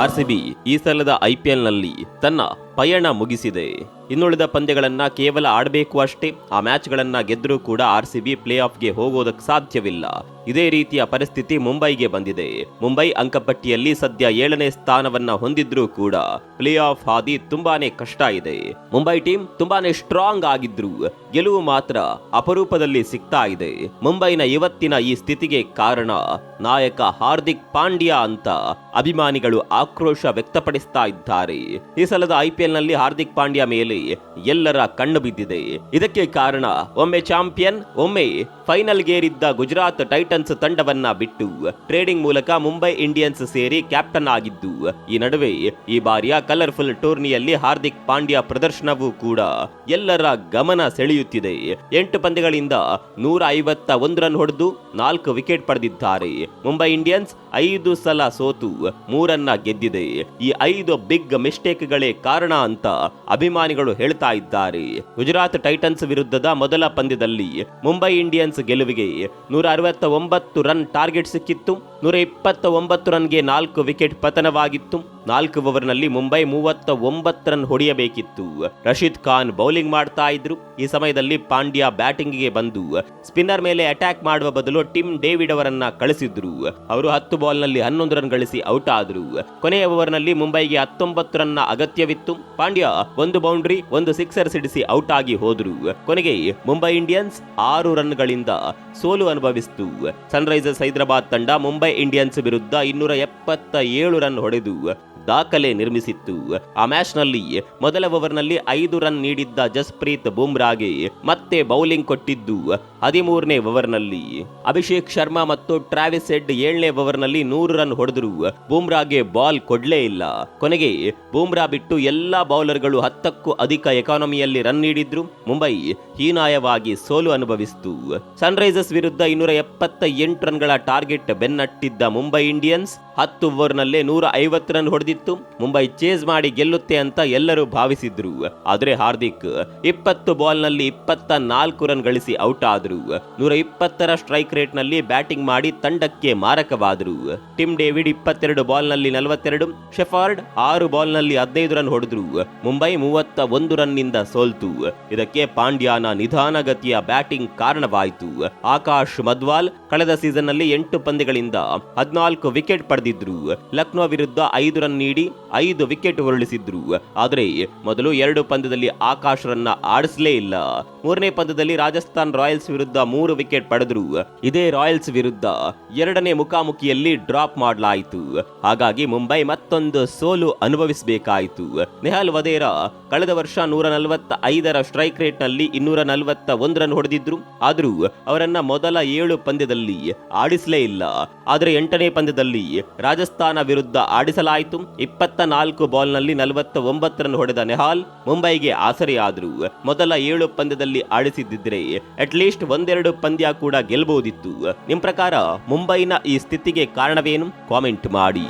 RCB ಈ ಸಲದ ಐಪಿಎಲ್ನಲ್ಲಿ ತನ್ನ ಪಯಣ ಮುಗಿಸಿದೆ. ಇನ್ನುಳಿದ ಪಂದ್ಯಗಳನ್ನು ಕೇವಲ ಆಡಬೇಕು ಅಷ್ಟೇ, ಆ ಮ್ಯಾಚ್ಗಳನ್ನು ಗೆದ್ದರೂ ಕೂಡ ಆರ್ ಸಿ ಬಿ ಪ್ಲೇ ಆಫ್ಗೆ ಹೋಗೋದಕ್ಕೆ ಸಾಧ್ಯವಿಲ್ಲ. ಇದೇ ರೀತಿಯ ಪರಿಸ್ಥಿತಿ ಮುಂಬೈಗೆ ಬಂದಿದೆ. ಮುಂಬೈ ಅಂಕಪಟ್ಟಿಯಲ್ಲಿ ಸದ್ಯ ಏಳನೇ ಸ್ಥಾನವನ್ನ ಹೊಂದಿದ್ರೂ ಕೂಡ ಪ್ಲೇ ಆಫ್ ಹಾದಿ ತುಂಬಾನೇ ಕಷ್ಟ ಇದೆ. ಮುಂಬೈ ಟೀಮ್ ತುಂಬಾನೇ ಸ್ಟ್ರಾಂಗ್ ಆಗಿದ್ರು. ಗೆಲುವು ಮಾತ್ರ ಅಪರೂಪದಲ್ಲಿ ಸಿಗ್ತಾ ಇದೆ. ಮುಂಬೈನ ಇವತ್ತಿನ ಈ ಸ್ಥಿತಿಗೆ ಕಾರಣ ನಾಯಕ ಹಾರ್ದಿಕ್ ಪಾಂಡ್ಯ ಅಂತ ಅಭಿಮಾನಿಗಳು ಆಕ್ರೋಶ ವ್ಯಕ್ತಪಡಿಸ್ತಾ ಇದ್ದಾರೆ. ಈ ಸಲದ ಐಪಿಎಲ್ನಲ್ಲಿ ಹಾರ್ದಿಕ್ ಪಾಂಡ್ಯ ಮೇಲೆ ಎಲ್ಲರ ಕಣ್ಣು ಬಿದ್ದಿದೆ. ಇದಕ್ಕೆ ಕಾರಣ ಒಮ್ಮೆ ಚಾಂಪಿಯನ್, ಒಮ್ಮೆ ಫೈನಲ್ ಗೇರಿದ್ದ ಗುಜರಾತ್ ಟೈಟನ್ಸ್ ತಂಡವನ್ನ ಬಿಟ್ಟು ಟ್ರೇಡಿಂಗ್ ಮೂಲಕ ಮುಂಬೈ ಇಂಡಿಯನ್ಸ್ ಸೇರಿ ಕ್ಯಾಪ್ಟನ್ ಆಗಿದ್ದು, ಈ ನಡುವೆ ಈ ಬಾರಿಯ ಕಲರ್ಫುಲ್ ಟೂರ್ನಿಯಲ್ಲಿ ಹಾರ್ದಿಕ್ ಪಾಂಡ್ಯ ಪ್ರದರ್ಶನವೂ ಕೂಡ ಎಲ್ಲರ ಗಮನ ಸೆಳೆಯುತ್ತಿದೆ. ಎಂಟು ಪಂದ್ಯಗಳಿಂದ ನೂರ ಐವತ್ತ ಒಂದು ರನ್ ಹೊಡೆದು ನಾಲ್ಕು ವಿಕೆಟ್ ಪಡೆದಿದ್ದಾರೆ. ಮುಂಬೈ ಇಂಡಿಯನ್ಸ್ ಐದು ಸಲ ಸೋತು ಮೂರನ್ನ ಗೆದ್ದಿದೆ. ಈ ಐದು ಬಿಗ್ ಮಿಸ್ಟೇಕ್ಗಳೇ ಕಾರಣ ಅಂತ ಅಭಿಮಾನಿಗಳು ಹೇಳ್ತಾ ಇದ್ದಾರೆ. ಗುಜರಾತ್ ಟೈಟನ್ಸ್ ವಿರುದ್ಧದ ಮೊದಲ ಪಂದ್ಯದಲ್ಲಿ ಮುಂಬೈ ಇಂಡಿಯನ್ಸ್ ಗೆಲುವಿಗೆ ನೂರ ಅರವತ್ತ ಒಂಬತ್ತು ರನ್ ಟಾರ್ಗೆಟ್ ಸಿಕ್ಕಿತ್ತು. ನೂರ ಇಪ್ಪತ್ತ ಒಂಬತ್ತು ರನ್ಗೆ ನಾಲ್ಕು ವಿಕೆಟ್ ಪತನವಾಗಿತ್ತು. ನಾಲ್ಕು ಓವರ್ನಲ್ಲಿ ಮುಂಬೈ ಮೂವತ್ತ ಒಂಬತ್ತು ರನ್ ಹೊಡೆಯಬೇಕಿತ್ತು. ರಶೀದ್ ಖಾನ್ ಬೌಲಿಂಗ್ ಮಾಡ್ತಾ ಇದ್ರು. ಈ ಸಮಯದಲ್ಲಿ ಪಾಂಡ್ಯ ಬ್ಯಾಟಿಂಗ್ಗೆ ಬಂದು ಸ್ಪಿನ್ನರ್ ಮೇಲೆ ಅಟ್ಯಾಕ್ ಮಾಡುವ ಬದಲು ಟಿಮ್ ಡೇವಿಡ್ ಅವರನ್ನ ಕಳಿಸಿದ್ರು. ಅವರು ಹತ್ತು ಬಾಲ್ನಲ್ಲಿ ಹನ್ನೊಂದು ರನ್ ಗಳಿಸಿ ಔಟ್ ಆದ್ರು. ಕೊನೆಯ ಓವರ್ನಲ್ಲಿ ಮುಂಬೈಗೆ ಹತ್ತೊಂಬತ್ತು ರನ್ನ ಅಗತ್ಯವಿತ್ತು. ಪಾಂಡ್ಯ ಒಂದು ಬೌಂಡ್ರಿ, ಒಂದು ಸಿಕ್ಸರ್ ಸಿಡಿಸಿ ಔಟ್ ಆಗಿ ಹೋದ್ರು. ಕೊನೆಗೆ ಮುಂಬೈ ಇಂಡಿಯನ್ಸ್ ಆರು ರನ್ಗಳಿಂದ ಸೋಲು ಅನುಭವಿಸಿತು. ಸನ್ರೈಸರ್ಸ್ ಹೈದರಾಬಾದ್ ತಂಡ ಮುಂಬೈ ಇಂಡಿಯನ್ಸ್ ವಿರುದ್ಧ ಇನ್ನೂರ ಎಪ್ಪತ್ತ ಏಳು ರನ್ ಹೊಡೆದು ದಾಖಲೆ ನಿರ್ಮಿಸಿತ್ತು. ಆ ಮ್ಯಾಚ್ನಲ್ಲಿ ಮೊದಲ ಓವರ್ನಲ್ಲಿ ಐದು ರನ್ ನೀಡಿದ್ದ ಜಸ್ಪ್ರೀತ್ ಬುಮ್ರಾಗೆ ಮತ್ತೆ ಬೌಲಿಂಗ್ ಕೊಟ್ಟಿದ್ದು ಹದಿಮೂರನೇ ಓವರ್ನಲ್ಲಿ. ಅಭಿಷೇಕ್ ಶರ್ಮಾ ಮತ್ತು ಟ್ರಾವಿಸ್ ಹೆಡ್ ಏಳನೇ ಓವರ್ನಲ್ಲಿ ನೂರು ರನ್ ಹೊಡೆದ್ರು ಬೂಮ್ರಾಗೆ ಬಾಲ್ ಕೊಡ್ಲೇ ಇಲ್ಲ. ಕೊನೆಗೆ ಬೂಮ್ರಾ ಬಿಟ್ಟು ಎಲ್ಲಾ ಬೌಲರ್ಗಳು ಹತ್ತಕ್ಕೂ ಅಧಿಕ ಎಕಾನಮಿಯಲ್ಲಿ ರನ್ ನೀಡಿದ್ರು. ಮುಂಬೈ ಹೀನಾಯವಾಗಿ ಸೋಲು ಅನುಭವಿಸಿತು. ಸನ್ರೈಸರ್ಸ್ ವಿರುದ್ಧ ಇನ್ನೂರ ಎಪ್ಪತ್ತ ಎಂಟು ರನ್ಗಳ ಟಾರ್ಗೆಟ್ ಬೆನ್ನಟ್ಟಿದ್ದ ಮುಂಬೈ ಇಂಡಿಯನ್ಸ್ ಹತ್ತು ಓವರ್ನಲ್ಲೇ ನೂರ ಐವತ್ತು ರನ್ ಹೊಡೆದಿತ್ತು. ಮುಂಬೈ ಚೇಸ್ ಮಾಡಿ ಗೆಲ್ಲುತ್ತೆ ಅಂತ ಎಲ್ಲರೂ ಭಾವಿಸಿದ್ರು. ಆದ್ರೆ ಹಾರ್ದಿಕ್ ಇಪ್ಪತ್ತು ಬಾಲ್ನಲ್ಲಿ ಇಪ್ಪತ್ತ ನಾಲ್ಕು ರನ್ ಗಳಿಸಿ ಔಟ್ ಆದರು. ನೂರ ಇಪ್ಪತ್ತರ ಸ್ಟ್ರೈಕ್ ರೇಟ್ನಲ್ಲಿ ಬ್ಯಾಟಿಂಗ್ ಮಾಡಿ ತಂಡಕ್ಕೆ ಮಾರಕವಾದರು. ಟಿಮ್ ಡೇವಿಡ್ ಇಪ್ಪತ್ತೆರಡು ಬಾಲ್ನಲ್ಲಿ ನಲವತ್ತೆರಡು, ಶೆಫಾರ್ಡ್ ಆರು ಬಾಲ್ನಲ್ಲಿ ಹದಿನೈದು ರನ್ ಹೊಡೆದ್ರು. ಮುಂಬೈ ಮೂವತ್ತ ಒಂದು ರನ್ನಿಂದ ಸೋಲ್ತು. ಇದಕ್ಕೆ ಪಾಂಡ್ಯಾನ ನಿಧಾನಗತಿಯ ಬ್ಯಾಟಿಂಗ್ ಕಾರಣವಾಯಿತು. ಆಕಾಶ್ ಮದ್ವಾಲ್ ಕಳೆದ ಸೀಸನ್ನಲ್ಲಿ ಎಂಟು ಪಂದ್ಯಗಳಿಂದ ಹದಿನಾಲ್ಕು ವಿಕೆಟ್ ಪಡೆದಿದ್ರು ಲಕ್ನೋ ವಿರುದ್ಧ ಐದು ರನ್ ನೀಡಿ ಐದು ವಿಕೆಟ್ ಹೊರಳಿಸಿದ್ರು, ಆದರೆ ಮೊದಲು ಎರಡು ಪಂದ್ಯದಲ್ಲಿ ಆಕಾಶ್ ರನ್ನ ಆಡಿಸಲೇ ಇಲ್ಲ. ಮೂರನೇ ಪಂದ್ಯದಲ್ಲಿ ರಾಜಸ್ಥಾನ್ ರಾಯಲ್ಸ್ ವಿರುದ್ಧ ಮೂರು ವಿಕೆಟ್ ಪಡೆದ್ರು, ಇದೇ ರಾಯಲ್ಸ್ ವಿರುದ್ಧ ಎರಡನೇ ಮುಖಾಮುಖಿಯಲ್ಲಿ ಡ್ರಾಪ್ ಮಾಡಲಾಯಿತು. ಹಾಗಾಗಿ ಮುಂಬೈ ಮತ್ತೊಂದು ಸೋಲು ಅನುಭವಿಸಬೇಕಾಯಿತು. ನೆಹಲ್ ವದೇರಾ ಕಳೆದ ವರ್ಷ ನೂರ ನಲವತ್ತ ಐದರ ಸ್ಟ್ರೈಕ್ ರೇಟ್ನಲ್ಲಿ ಇನ್ನೂರ ನಲವತ್ತ ಒಂದು ರನ್ ಹೊಡೆದಿದ್ರು, ಆದರೂ ಅವರನ್ನ ಮೊದಲ ಏಳು ಪಂದ್ಯದಲ್ಲಿ ಆಡಿಸಲೇ ಇಲ್ಲ. ಆದರೆ ಎಂಟನೇ ಪಂದ್ಯದಲ್ಲಿ ರಾಜಸ್ಥಾನ ವಿರುದ್ಧ ಆಡಿಸಲಾಯಿತು. ಇಪ್ಪತ್ತ ನಾಲ್ಕು ಬಾಲ್ನಲ್ಲಿ ನಲವತ್ತ ಒಂಬತ್ತರನ್ನು ರನ್ ಹೊಡೆದ ನೆಹಾಲ್ ಮುಂಬೈಗೆ ಆಸರೆಯಾದರು. ಮೊದಲ ಏಳು ಪಂದ್ಯದಲ್ಲಿ ಆಡಿಸಿದ್ದಿದ್ರೆ ಅಟ್ಲೀಸ್ಟ್ ಒಂದೆರಡು ಪಂದ್ಯ ಕೂಡ ಗೆಲ್ಲಬಹುದಿತ್ತು ನಿಮ್ಮ ಪ್ರಕಾರ ಮುಂಬೈನ ಈ ಸ್ಥಿತಿಗೆ ಕಾರಣವೇನು? ಕಾಮೆಂಟ್ ಮಾಡಿ.